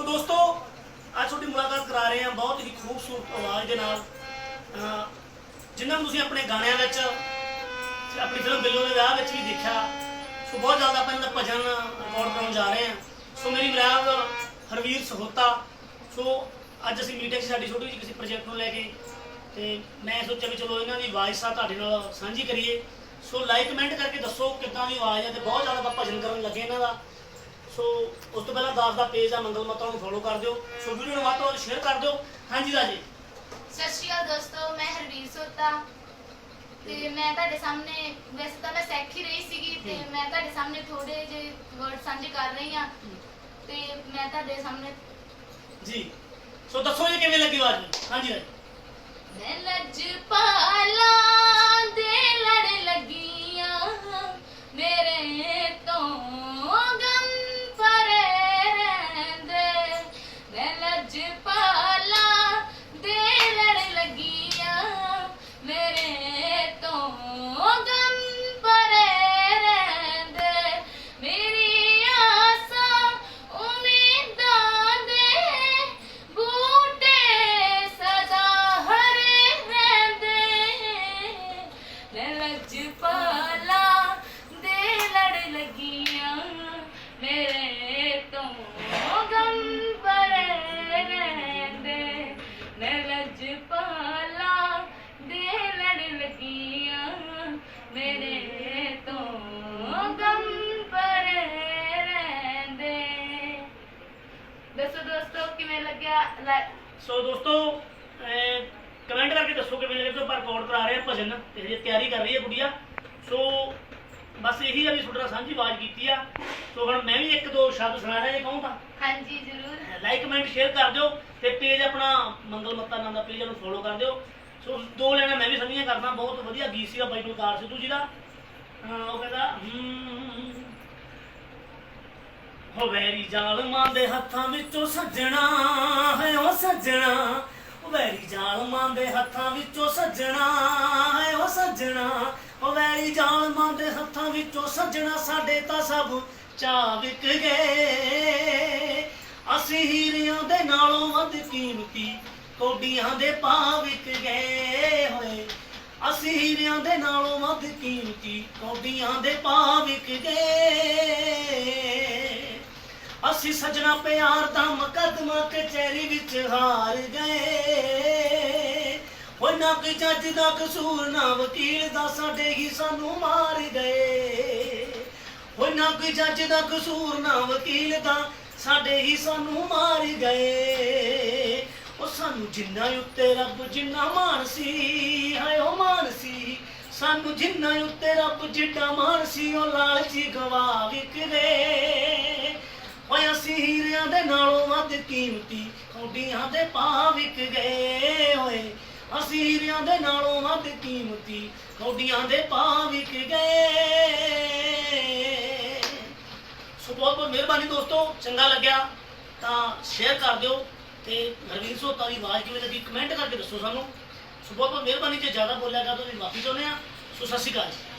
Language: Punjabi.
ਸੋ ਦੋਸਤੋ, ਅੱਜ ਤੁਹਾਡੀ ਮੁਲਾਕਾਤ ਕਰਾ ਰਹੇ ਹਾਂ ਬਹੁਤ ਹੀ ਖੂਬਸੂਰਤ ਆਵਾਜ਼ ਦੇ ਨਾਲ। ਜਿਨ੍ਹਾਂ ਨੂੰ ਤੁਸੀਂ ਆਪਣੇ ਗਾਣਿਆਂ ਵਿੱਚ ਆਪਣੀ ਫਿਲਮ ਬਿੱਲੋ ਦੇ ਵਿਆਹ ਵਿੱਚ ਵੀ ਦੇਖਿਆ, ਸੋ ਬਹੁਤ ਜ਼ਿਆਦਾ ਆਪਾਂ ਇਹਨਾਂ ਦਾ ਭਜਨ ਰਿਕਾਰਡ ਕਰਾਉਣ ਜਾ ਰਹੇ ਹਾਂ। ਸੋ ਮੇਰੀ ਮਰਾਦ ਹਰਵੀਰ ਸਹੋਤਾ, ਸੋ ਅੱਜ ਅਸੀਂ ਮੀਟਿੰਗ ਸਾਡੀ ਛੋਟੀ ਜਿਹੀ ਕਿਸੇ ਪ੍ਰੋਜੈਕਟ ਨੂੰ ਲੈ ਕੇ ਤੇ ਮੈਂ ਸੋਚਿਆ ਵੀ ਚਲੋ ਇਹਨਾਂ ਦੀ ਆਵਾਜ਼ ਸਾ ਤੁਹਾਡੇ ਨਾਲ ਸਾਂਝੀ ਕਰੀਏ। ਸੋ ਲਾਈਕ ਕਮੈਂਟ ਕਰਕੇ ਦੱਸੋ ਕਿੱਦਾਂ ਦੀ ਆਵਾਜ਼ ਹੈ ਤੇ ਬਹੁਤ ਜ਼ਿਆਦਾ ਆਪਾਂ ਭਜਨ ਕਰਨ ਲੱਗੇ ਇਹਨਾਂ ਦਾ। ਸੋ ਉਸ ਤੋਂ ਪਹਿਲਾਂ ਦਾਸ ਦਾ ਪੇਜ ਆ ਮੰਗਲ ਮਤਾਂ ਨੂੰ ਫੋਲੋ ਕਰ ਦਿਓ। ਸੋ ਵੀਡੀਓ ਨੂੰ ਵੱਧ ਤੋਂ ਵੱਧ ਸ਼ੇਅਰ ਕਰ ਦਿਓ। ਹਾਂਜੀ ਰਾਜੇ। ਸਤਿ ਸ਼੍ਰੀ ਅਕਾਲ ਦੋਸਤੋ ਮੈਂ ਹਰਵੀਰ ਸੋਤਾ। ਤੇ ਮੈਂ ਤੁਹਾਡੇ ਸਾਹਮਣੇ ਵੈਸੇ ਤਾਂ ਮੈਂ ਸਿੱਖ ਹੀ ਰਹੀ ਸੀਗੀ ਤੇ। ਮੈਂ ਤੁਹਾਡੇ ਸਾਹਮਣੇ ਥੋੜੇ ਜਿਹੇ ਵਰਡ ਸਾਂਝੇ ਕਰ ਰਹੀ ਹਾਂ। ਤੇ ਮੈਂ ਤੁਹਾਡੇ ਸਾਹਮਣੇ ਜੀ। ਸੋ ਦੱਸੋ ਜੀ ਕਿਵੇਂ ਲੱਗੀ ਆਵਾਜ਼ ਹਾਂਜੀ ਰਾਜੇ। ਮੈਂ ਲੱਜ ਪਾਲਾ। ਲੱਗਿਆ ਲਾਈ- ਸੋ ਦੋਸਤੋ ਕਮੈਂਟ ਕਰਕੇ ਦੱਸੋ ਕਿਵੇਂ ਲੱਗੇ ਤੋਂ ਪਰ ਰਿਕਾਰਡ ਕਰਾ ਰਹੇ ਆ ਭਜਨ। ਤੇ ਹਜੇ ਤਿਆਰੀ ਕਰ ਰਹੀ ਹੈ ਗੁੜੀਆ। ਸੋ ਬਸ ਇਹੀ ਆ ਵੀ ਤੁਹਾਡੇ ਸਾਂਝੀ ਆਵਾਜ਼ ਕੀਤੀ ਆ। ਸੋ ਹੁਣ ਮੈਂ ਵੀ ਇੱਕ ਦੋ ਸ਼ਬਦ ਸੁਣਾ ਰਿਹਾ ਜੇ ਕਹੂੰ ਤਾਂ। ਹਾਂਜੀ ਜ਼ਰੂਰ। ਲਾਈਕ ਕਮੈਂਟ ਸ਼ੇਅਰ ਕਰ ਦਿਓ ਤੇ ਪੇਜ ਆਪਣਾ ਮੰਗਲ ਮੱਤਾ ਨਾਮ ਦਾ ਪੇਜ ਨੂੰ ਫੋਲੋ ਕਰ ਦਿਓ। ਸੋ ਦੋ ਲੈਣਾ ਮੈਂ ਵੀ ਸਾਂਝੀਆਂ ਕਰਦਾ ਬਹੁਤ ਵਧੀਆ ਗੀਤ ਸੀਗਾ ਬਾਈ ਬਲਕਾਰ ਸਿੱਧੂ ਜੀ ਦਾ। ਉਹ ਕਹਿੰਦਾ ਹੋ ਵੈਰੀ ਜ਼ਾਲਮਾਂ ਦੇ ਹੱਥਾਂ ਵਿੱਚੋਂ ਸੱਜਣਾ। ਹੈ ਸੱਜਣਾ ਵੈਰੀ ਜ਼ਾਲਮਾਂ ਦੇ ਹੱਥਾਂ ਵਿੱਚੋਂ ਸੱਜਣਾ ਹੈ ਉਹ ਸੱਜਣਾ, ਉਹ ਵੈਰੀ ਜ਼ਾਲਮਾਂ ਦੇ ਹੱਥਾਂ ਵਿੱਚੋਂ ਸੱਜਣਾ, ਸਾਡੇ ਤਾਂ ਸਭ ਚਾ ਵਿਕ ਗਏ। ਅਸੀਂ ਹੀਰਿਆਂ ਦੇ ਨਾਲੋਂ ਵੱਧ ਕੀਮਤੀ ਕੋਡੀਆਂ ਦੇ ਭਾਅ ਵਿਕ ਗਏ ਹੋਏ। ਅਸੀਂ ਹੀਰਿਆਂ ਦੇ ਨਾਲੋਂ ਵੱਧ ਕੀਮਤੀ ਕੋਡੀਆਂ ਦੇ ਭਾਅ ਵਿਕ ਗਏ। ਅਸੀਂ ਸਜਣਾ ਪਿਆਰ ਦਾ ਮੁਕੱਦਮਾ ਕਚਹਿਰੀ ਵਿੱਚ ਹਾਰ ਗਏ। ਉਹ ਨਾ ਕੋਈ ਜੱਜ ਦਾ ਕਸੂਰ, ਨਾ ਵਕੀਲ ਦਾ, ਸਾਡੇ ਹੀ ਸਾਨੂੰ ਮਾਰ ਗਏ। ਹੋਏ ਨਾ ਕੋਈ ਜੱਜ ਦਾ ਕਸੂਰ, ਨਾ ਵਕੀਲ ਦਾ, ਸਾਡੇ ਹੀ ਸਾਨੂੰ ਮਾਰ ਗਏ। ਉਹ ਸਾਨੂੰ ਜਿੰਨਾ ਉੱਤੇ ਰੱਬ ਜਿੰਨਾ ਮਾਨ ਸੀ ਹਾਏ ਉਹ ਮਾਨ ਸੀ ਸਾਨੂੰ ਜਿੰਨਾ ਉੱਤੇ ਰੱਬ ਜਿੱਡਾ ਮਾਨ ਸੀ ਉਹ ਲਾਲਚੀ ਗਵਾ ਵਿਕਦੇ। ਨਾਲੋਂ ਕੀਮਤੀ ਕੌਡੀਆਂ ਦੇ ਭਾਅ ਵਿਕ ਗਏ ਓਏ। ਅਸੀਂ ਹੀਰਿਆਂ ਦੇ ਨਾਲੋਂ ਵੱਧ ਕੀਮਤੀ ਕੌਡੀਆਂ ਦੇ ਭਾਅ ਵਿਕ ਗਏ। ਸੋ ਬਹੁਤ ਬਹੁਤ ਮਿਹਰਬਾਨੀ ਦੋਸਤੋ, ਚੰਗਾ ਲੱਗਿਆ ਤਾਂ ਸ਼ੇਅਰ ਕਰ ਦਿਓ ਤੇ ਹਰਵੀਰ ਸੋਤਾ ਦੀ ਆਵਾਜ਼ ਕਿਵੇਂ ਲੱਗੀ ਕਮੈਂਟ ਕਰਕੇ ਦੱਸੋ ਸਾਨੂੰ। ਸੋ ਬਹੁਤ ਬਹੁਤ ਮਿਹਰਬਾਨੀ, ਜੇ ਜ਼ਿਆਦਾ ਬੋਲਿਆ ਗਿਆ ਤਾਂ ਮਾਫੀ ਚਾਹੁੰਦੇ ਆ ਸੋ ਸਤਿ ਸ਼੍ਰੀ ਅਕਾਲ ਜੀ।